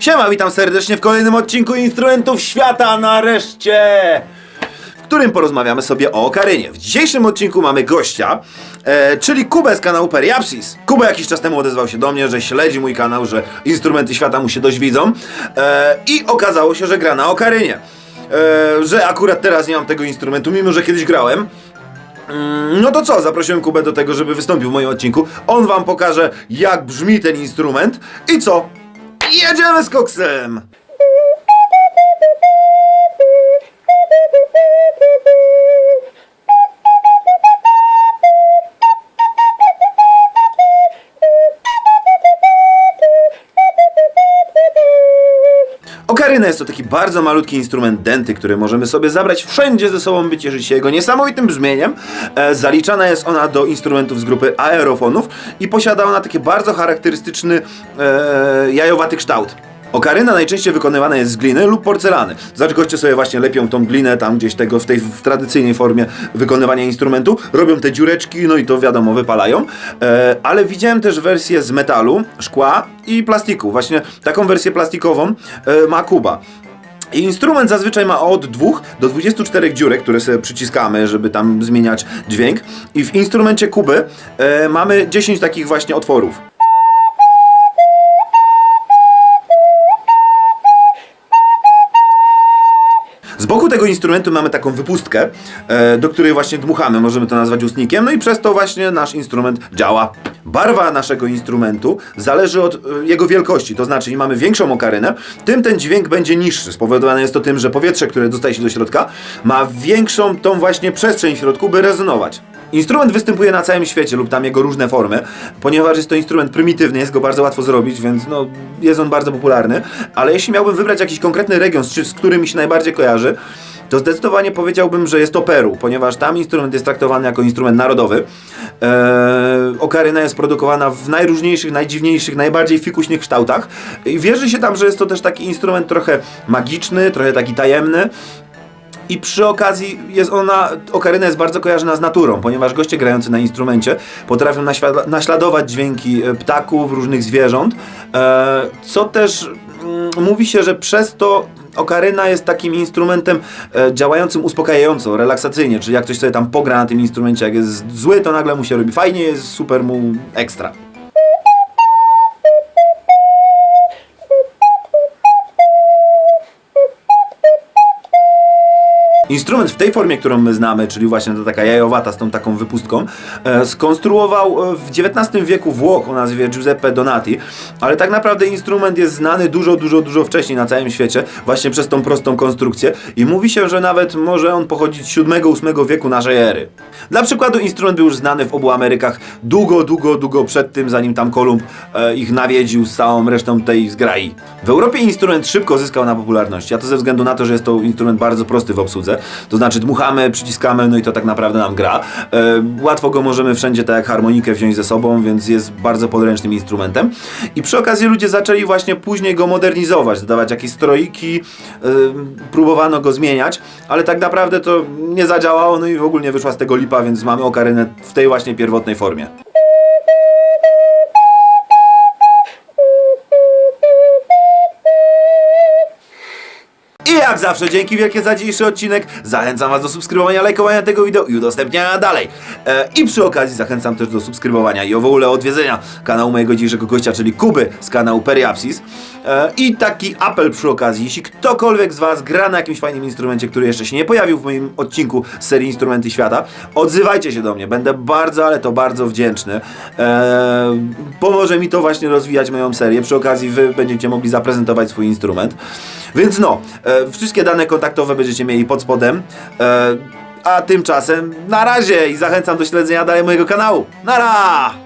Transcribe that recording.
Siema, witam serdecznie w kolejnym odcinku Instrumentów Świata nareszcie! W którym porozmawiamy sobie o Okarynie. W dzisiejszym odcinku mamy gościa, e, czyli Kubę z kanału Periapsis. Kuba jakiś czas temu odezwał się do mnie, że śledzi mój kanał, że Instrumenty Świata mu się dość widzą e, i okazało się, że gra na Okarynie. E, że akurat teraz nie mam tego instrumentu, mimo że kiedyś grałem. Mm, No to co, zaprosiłem Kubę do tego, żeby wystąpił w moim odcinku. On wam pokaże, jak brzmi ten instrument. I co? Jedziemy z koksem! Okaryna jest to taki bardzo malutki instrument denty, który możemy sobie zabrać wszędzie ze sobą, by cieszyć się jego niesamowitym brzmieniem. E, zaliczana jest ona do instrumentów z grupy aerofonów i posiada ona taki bardzo charakterystyczny e, jajowaty kształt. Okaryna najczęściej wykonywana jest z gliny lub porcelany. Znaczy goście sobie właśnie lepią tą glinę tam gdzieś tego w tej w tradycyjnej formie wykonywania instrumentu, robią te dziureczki, no i to wiadomo, wypalają. E, ale widziałem też wersję z metalu, szkła i plastiku. Właśnie taką wersję plastikową e, ma Kuba. I instrument zazwyczaj ma od 2 do 24 dziurek, które sobie przyciskamy, żeby tam zmieniać dźwięk. I w instrumencie Kuby e, mamy 10 takich właśnie otworów. Boku tego instrumentu mamy taką wypustkę, e, do której właśnie dmuchamy, możemy to nazwać ustnikiem, no i przez to właśnie nasz instrument działa. Barwa naszego instrumentu zależy od e, jego wielkości, to znaczy im mamy większą okarynę, tym ten dźwięk będzie niższy. Spowodowane jest to tym, że powietrze, które dostaje się do środka, ma większą tą właśnie przestrzeń w środku, by rezonować. Instrument występuje na całym świecie lub tam jego różne formy, ponieważ jest to instrument prymitywny, jest go bardzo łatwo zrobić, więc no, jest on bardzo popularny. Ale jeśli miałbym wybrać jakiś konkretny region, z, z którym mi się najbardziej kojarzy, to zdecydowanie powiedziałbym, że jest to Peru, ponieważ tam instrument jest traktowany jako instrument narodowy. Eee, okaryna jest produkowana w najróżniejszych, najdziwniejszych, najbardziej fikuśnych kształtach. I wierzy się tam, że jest to też taki instrument trochę magiczny, trochę taki tajemny. I przy okazji jest ona, okaryna jest bardzo kojarzona z naturą, ponieważ goście grający na instrumencie potrafią naśladować dźwięki e, ptaków, różnych zwierząt, e, co też mm, mówi się, że przez to okaryna jest takim instrumentem e, działającym uspokajająco, relaksacyjnie, czyli jak ktoś sobie tam pogra na tym instrumencie, jak jest zły, to nagle mu się robi fajnie, jest super mu ekstra. Instrument w tej formie, którą my znamy, czyli właśnie to taka jajowata z tą taką wypustką, e, skonstruował e, w XIX wieku Włoch o nazwie Giuseppe Donati, ale tak naprawdę instrument jest znany dużo, dużo, dużo wcześniej na całym świecie, właśnie przez tą prostą konstrukcję i mówi się, że nawet może on pochodzić z VII-VIII wieku naszej ery. Dla przykładu instrument był już znany w obu Amerykach długo, długo, długo przed tym, zanim tam Kolumb e, ich nawiedził z całą resztą tej zgrai. W Europie instrument szybko zyskał na popularności, a to ze względu na to, że jest to instrument bardzo prosty w obsłudze. To znaczy dmuchamy, przyciskamy, no i to tak naprawdę nam gra. E, łatwo go możemy wszędzie tak jak harmonikę wziąć ze sobą, więc jest bardzo podręcznym instrumentem. I przy okazji ludzie zaczęli właśnie później go modernizować, dodawać jakieś stroiki, e, próbowano go zmieniać, ale tak naprawdę to nie zadziałało, no i w ogóle nie wyszła z tego lipa, więc mamy okarynę w tej właśnie pierwotnej formie. Jak zawsze, dzięki wielkie za dzisiejszy odcinek. Zachęcam Was do subskrybowania, lajkowania tego wideo i udostępniania dalej. E, I przy okazji zachęcam też do subskrybowania i w ogóle odwiedzenia kanału mojego dzisiejszego gościa, czyli Kuby z kanału Periapsis. E, I taki apel przy okazji, jeśli ktokolwiek z Was gra na jakimś fajnym instrumencie, który jeszcze się nie pojawił w moim odcinku z serii Instrumenty Świata, odzywajcie się do mnie. Będę bardzo, ale to bardzo wdzięczny. E, pomoże mi to właśnie rozwijać moją serię. Przy okazji Wy będziecie mogli zaprezentować swój instrument. Więc no, e, wszystkie dane kontaktowe będziecie mieli pod spodem. E, a tymczasem na razie i zachęcam do śledzenia dalej mojego kanału. Nara!